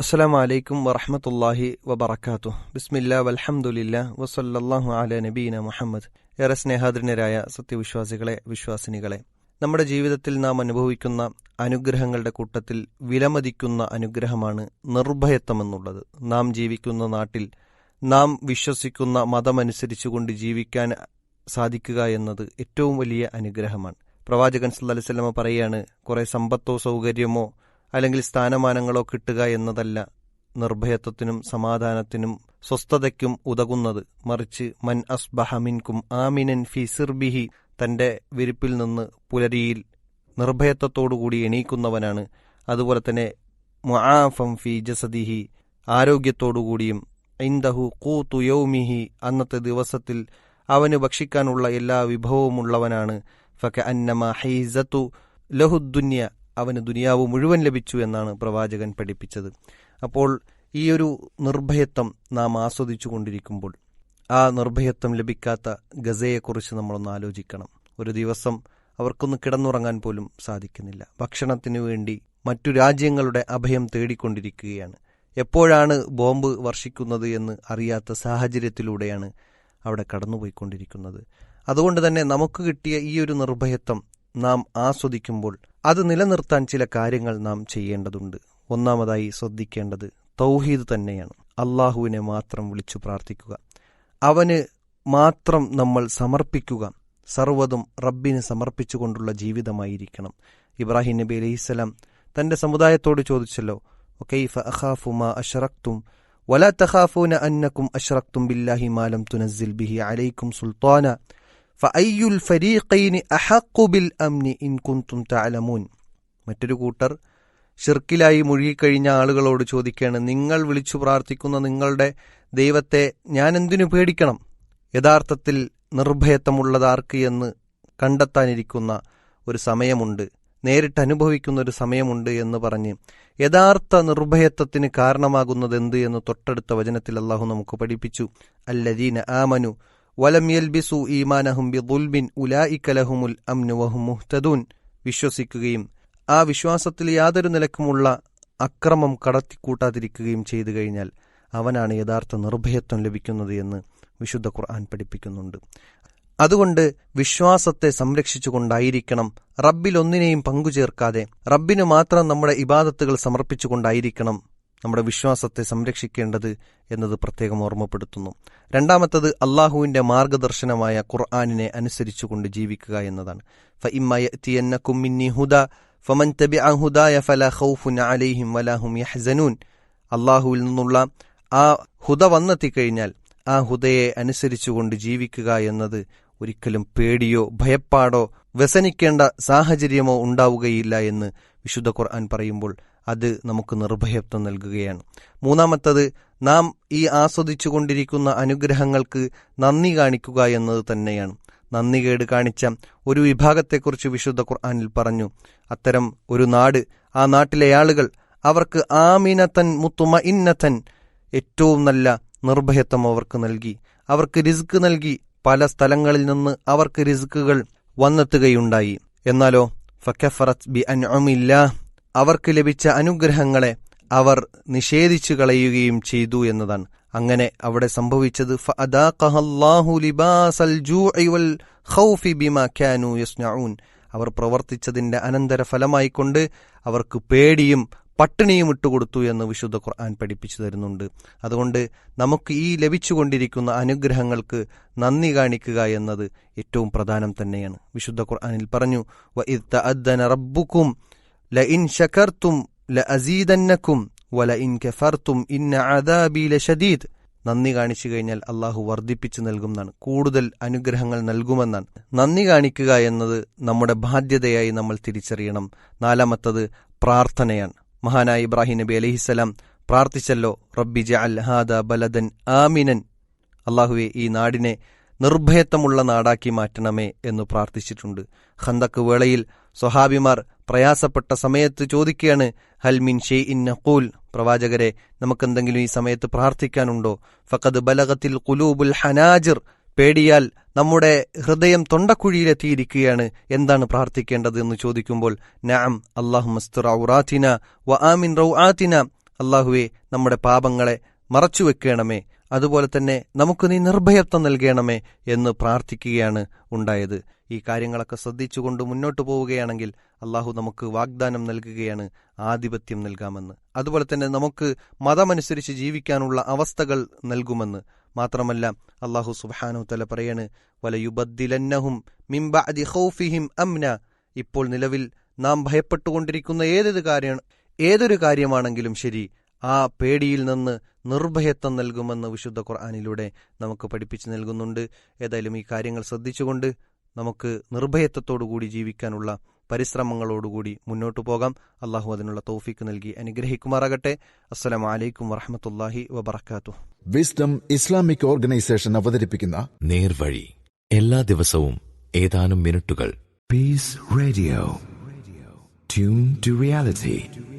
അസ്സലാമു വലൈക്കും വറഹമത്തല്ലാഹി വബർക്കാത്തു ബിസ്മില്ല വലഹമുല്ല വസല്ലല്ലാഹു അല നബീന മുഹമ്മദ്. ഏറെ സ്നേഹാദരനരായ സത്യവിശ്വാസികളെ വിശ്വാസിനികളെ നമ്മുടെ ജീവിതത്തിൽ നാം അനുഭവിക്കുന്ന അനുഗ്രഹങ്ങളുടെ കൂട്ടത്തിൽ വിലമതിക്കുന്ന അനുഗ്രഹമാണ് നിർഭയത്വമെന്നുള്ളത്. നാം ജീവിക്കുന്ന നാട്ടിൽ നാം വിശ്വസിക്കുന്ന മതമനുസരിച്ചുകൊണ്ട് ജീവിക്കാൻ സാധിക്കുക എന്നത് ഏറ്റവും വലിയ അനുഗ്രഹമാണ്. പ്രവാചകൻ സല്ലല്ലാഹു അലൈഹി വസല്ലമ പറയാണ് കുറെ സമ്പത്തോ സൗകര്യമോ അല്ലെങ്കിൽ സ്ഥാനമാനങ്ങളോ കിട്ടുക എന്നതല്ല നിർഭയത്വത്തിനും സമാധാനത്തിനും സ്വസ്ഥതയ്ക്കും ഉതകുന്നത്. മറിച്ച് മൻ അസ്ബഹ മിൻകും ആമിനൻ ഫി സിർബിഹി തന്റെ വിരിപ്പിൽ നിന്ന് പുലരിയിൽ നിർഭയത്വത്തോടുകൂടി എണീക്കുന്നവനാണ്. അതുപോലെ തന്നെ മുആഫം ഫി ജസദിഹി ആരോഗ്യത്തോടുകൂടിയും. ഐന്ദഹു കൂ യൗമിഹി അന്നത്തെ ദിവസത്തിൽ അവന് ഭക്ഷിക്കാനുള്ള എല്ലാ വിഭവവുമുള്ളവനാണ്. ഫക അന്നമ ഹൈസത്തു ലഹുദ്ദുന്യ അവന് ദുനിയാവ് മുഴുവൻ ലഭിച്ചു എന്നാണ് പ്രവാചകൻ പഠിപ്പിച്ചത്. അപ്പോൾ ഈ ഒരു നിർഭയത്വം നാം ആസ്വദിച്ചു കൊണ്ടിരിക്കുമ്പോൾ ആ നിർഭയത്വം ലഭിക്കാത്ത ഗസയെക്കുറിച്ച് നമ്മളൊന്ന് ആലോചിക്കണം. ഒരു ദിവസം അവർക്കൊന്ന് കിടന്നുറങ്ങാൻ പോലും സാധിക്കുന്നില്ല. ഭക്ഷണത്തിനു വേണ്ടി മറ്റു രാജ്യങ്ങളുടെ അഭയം തേടിക്കൊണ്ടിരിക്കുകയാണ്. എപ്പോഴാണ് ബോംബ് വർഷിക്കുന്നത് എന്ന് അറിയാത്ത സാഹചര്യത്തിലൂടെയാണ് അവിടെ കടന്നുപോയിക്കൊണ്ടിരിക്കുന്നത്. അതുകൊണ്ട് തന്നെ നമുക്ക് കിട്ടിയ ഈ ഒരു നിർഭയത്വം നാം ആസ്വദിക്കുമ്പോൾ അത് നിലനിർത്താൻ ചില കാര്യങ്ങൾ നാം ചെയ്യേണ്ടതുണ്ട്. ഒന്നാമതായി ശ്രദ്ധിക്കേണ്ടത് തൗഹീദ് തന്നെയാണ്. അള്ളാഹുവിനെ മാത്രം വിളിച്ചു പ്രാർത്ഥിക്കുക. അവന് മാത്രം നമ്മൾ സമർപ്പിക്കുക. സർവതും റബ്ബിന് സമർപ്പിച്ചുകൊണ്ടുള്ള ജീവിതമായിരിക്കണം. ഇബ്രാഹിം നബി അലൈഹിസ്സലാം തന്റെ സമുദായത്തോട് ചോദിച്ചല്ലോ ഒക്കൈഫ അഖാഫുമാ അഷറക്തും വലാ തഖാഫൂന അന്നക്കും അഷറക്തും ബില്ലാഹി മാലം തുനസ്സിൽ ബിഹി അലൈക്കും സുൽത്താന? ഫഅയ്യുൽ ഫരീഖൈനി അഹഖു ബിൽ അംനി ഇൻ കുന്തും തഅലമൂൻ. മറ്റൊരു കൂട്ടർ ഷിർക്കിലായി മുഴുകിക്കഴിഞ്ഞ ആളുകളോട് ചോദിക്കുകയാണ് നിങ്ങൾ വിളിച്ചു പ്രാർത്ഥിക്കുന്ന നിങ്ങളുടെ ദൈവത്തെ ഞാൻ എന്തിനു പേടിക്കണം? യഥാർത്ഥത്തിൽ നിർഭയത്വമുള്ളതാർക്ക് എന്ന് കണ്ടെത്താനിരിക്കുന്ന ഒരു സമയമുണ്ട് നേരിട്ട് അനുഭവിക്കുന്ന ഒരു സമയമുണ്ട് എന്ന് പറഞ്ഞ് യഥാർത്ഥ നിർഭയത്വത്തിന് കാരണമാകുന്നത് എന്ത് എന്ന് തൊട്ടടുത്ത വചനത്തിൽ അള്ളാഹു നമുക്ക് പഠിപ്പിച്ചു. അല്ലദീന ആമനു വലം യൽബിസു ഈമാനഹും ബിദുൽബിൻ ഉലായിക ലഹുമുൽ അംനു വഹും മുഹ്തദൂൻ. വിശ്വസിക്കുകയും ആ വിശ്വാസത്തിൽ യാതൊരു നിലക്കുമുള്ള അക്രമം കടത്തിക്കൂട്ടാതിരിക്കുകയും ചെയ്തു കഴിഞ്ഞാൽ അവനാണ് യഥാർത്ഥ നിർഭയത്വം ലഭിക്കുന്നത് എന്ന് വിശുദ്ധ ഖുർആൻ പഠിപ്പിക്കുന്നുണ്ട്. അതുകൊണ്ട് വിശ്വാസത്തെ സംരക്ഷിച്ചുകൊണ്ടായിരിക്കണം റബ്ബിൽ ഒന്നിനെയും പങ്കുചേർക്കാതെ റബ്ബിനു മാത്രം നമ്മുടെ ഇബാദത്തുകൾ സമർപ്പിച്ചുകൊണ്ടായിരിക്കണം നമ്മുടെ വിശ്വാസത്തെ സംരക്ഷിക്കേണ്ടത് എന്നത് പ്രത്യേകം ഓർമ്മപ്പെടുത്തുന്നു. രണ്ടാമത്തത് അള്ളാഹുവിന്റെ മാർഗദർശനമായ ഖുർആാനിനെ അനുസരിച്ചുകൊണ്ട് ജീവിക്കുക എന്നതാണ്. ഹുദ ഫമൻ ഹുദായ ഫല ഖൗഫുൻ അലൈഹിം വലാഹും യഹ്സനൂൻ. അള്ളാഹുവിൽ നിന്നുള്ള ആ ഹുദ വന്നെത്തിക്കഴിഞ്ഞാൽ ആ ഹുദയെ അനുസരിച്ചുകൊണ്ട് ജീവിക്കുക എന്നത് ഒരിക്കലും പേടിയോ ഭയപ്പാടോ വ്യസനിക്കേണ്ട സാഹചര്യമോ ഉണ്ടാവുകയില്ല എന്ന് വിശുദ്ധ ഖുർആൻ പറയുമ്പോൾ അത് നമുക്ക് നിർഭയത്വം നൽകുകയാണ്. മൂന്നാമത്തത് നാം ഈ ആസ്വദിച്ചു കൊണ്ടിരിക്കുന്ന അനുഗ്രഹങ്ങൾക്ക് നന്ദി കാണിക്കുക എന്നത് തന്നെയാണ്. നന്ദികേട് കാണിച്ച ഒരു വിഭാഗത്തെക്കുറിച്ച് വിശുദ്ധ ഖുർആാനിൽ പറഞ്ഞു അത്തരം ഒരു നാട് ആ നാട്ടിലെ ആളുകൾ അവർക്ക് ആമിനത്തൻ മുത്തുമ ഇന്നത്തൻ ഏറ്റവും നല്ല നിർഭയത്വം അവർക്ക് നൽകി. അവർക്ക് റിസ്ക് നൽകി. പല സ്ഥലങ്ങളിൽ നിന്ന് അവർക്ക് റിസ്ക്കുകൾ വന്നെത്തുകയുണ്ടായി. എന്നാലോ ഫക്കഫറത് ബി അൻഅമില്ല അവർക്ക് ലഭിച്ച അനുഗ്രഹങ്ങളെ അവർ നിഷേധിച്ചു കളയുകയും ചെയ്തു എന്നതാണ്. അങ്ങനെ അവിടെ സംഭവിച്ചത് അവർ പ്രവർത്തിച്ചതിന്റെ അനന്തര ഫലമായിക്കൊണ്ട് അവർക്ക് പേടിയും പട്ടിണിയും ഇട്ടുകൊടുത്തു എന്ന് വിശുദ്ധ ഖുർആൻ പഠിപ്പിച്ചു തരുന്നുണ്ട്. അതുകൊണ്ട് നമുക്ക് ഈ ലഭിച്ചുകൊണ്ടിരിക്കുന്ന അനുഗ്രഹങ്ങൾക്ക് നന്ദി കാണിക്കുക എന്നത് ഏറ്റവും പ്രധാനം തന്നെയാണ്. വിശുദ്ധ ഖുർആനിൽ പറഞ്ഞു റബ്ബുക്കും ല ഇൻ ഷക്കർത്തും ല അസീദന്നക്കും വല ഇൻ കഫർത്തും ഇന്ന അദാബി ലഷദീദ് നന്ദി കാണിച്ചു കഴിഞ്ഞാൽ അള്ളാഹു വർദ്ധിപ്പിച്ചു നൽകുന്നതാണ് കൂടുതൽ അനുഗ്രഹങ്ങൾ നൽകുമെന്നാണ്. നന്ദി കാണിക്കുക എന്നത് നമ്മുടെ ബാധ്യതയായി നമ്മൾ തിരിച്ചറിയണം. നാലാമത്തത് പ്രാർത്ഥനയാണ്. മഹാനായ ഇബ്രാഹിം നബി അലഹിസ്സലാം പ്രാർത്ഥിച്ചല്ലോ റബ്ബി ജഅൽ ഹാദ ബലദൻ ആമിനൻ. അള്ളാഹുവെ ഈ നാടിനെ നിർഭയത്വമുള്ള നാടാക്കി മാറ്റണമേ എന്ന് പ്രാർത്ഥിച്ചിട്ടുണ്ട്. ഖന്തക്ക് വേളയിൽ സ്വഹാബിമാർ പ്രയാസപ്പെട്ട സമയത്ത് ചോദിക്കുകയാണ് ഹൽമിൻ ഷെയ് ഇൻ നഖൂൽ? പ്രവാചകരെ നമുക്കെന്തെങ്കിലും ഈ സമയത്ത് പ്രാർത്ഥിക്കാനുണ്ടോ? ഫഖദ് ബലഗത്തിൽ കുലൂബുൽ ഹനാജിർ. പേടിയാൽ നമ്മുടെ ഹൃദയം തൊണ്ടക്കുഴിയിലെത്തിയിരിക്കുകയാണ്. എന്താണ് പ്രാർത്ഥിക്കേണ്ടത്? എന്ന് ചോദിക്കുമ്പോൾ നാം അള്ളാഹു മസ്തുറ വ ആമിൻ റൌ ആത്തിന അള്ളാഹുവെ നമ്മുടെ പാപങ്ങളെ മറച്ചു വെക്കണമേ അതുപോലെ തന്നെ നമുക്ക് നീ നിർഭയത്വം നൽകണമേ എന്ന് പ്രാർത്ഥിക്കുകയാണ് ഉണ്ടായത്. ഈ കാര്യങ്ങളൊക്കെ ശ്രദ്ധിച്ചുകൊണ്ട് മുന്നോട്ട് പോവുകയാണെങ്കിൽ അള്ളാഹു നമുക്ക് വാഗ്ദാനം നൽകുകയാണ് ആധിപത്യം നൽകാമെന്ന്. അതുപോലെ തന്നെ നമുക്ക് മതമനുസരിച്ച് ജീവിക്കാനുള്ള അവസ്ഥകൾ നൽകുമെന്ന്. മാത്രമല്ല അള്ളാഹു സുബാനു തല പറയാണ് വലയുബദ്ദിലന്നഹും മിംബഅദി ഹൗഫിഹിം അംന. ഇപ്പോൾ നിലവിൽ നാം ഭയപ്പെട്ടുകൊണ്ടിരിക്കുന്ന ഏതൊരു കാര്യം ഏതൊരു കാര്യമാണെങ്കിലും ശരി ആ പേടിയിൽ നിന്ന് നിർഭയത്വം നൽകുമെന്ന് വിശുദ്ധ ഖുർആാനിലൂടെ നമുക്ക് പഠിപ്പിച്ചു നൽകുന്നുണ്ട്. ഏതായാലും ഈ കാര്യങ്ങൾ ശ്രദ്ധിച്ചുകൊണ്ട് നമുക്ക് നിർഭയത്വത്തോടു കൂടി ജീവിക്കാനുള്ള പരിശ്രമങ്ങളോടുകൂടി മുന്നോട്ടു പോകാം. അള്ളാഹു അതിനുള്ള തൗഫീക്ക് നൽകി അനുഗ്രഹിക്കുമാറാകട്ടെ. അസ്സലാം വലൈക്കും വറഹമത്തല്ലാഹി വബർക്കാത്തു വിസ്ഡം ഇസ്ലാമിക് ഓർഗനൈസേഷൻ അവതരിപ്പിക്കുന്ന നേർവഴി എല്ലാ ദിവസവും ഏതാനും മിനിറ്റുകൾ peace radio tune to reality.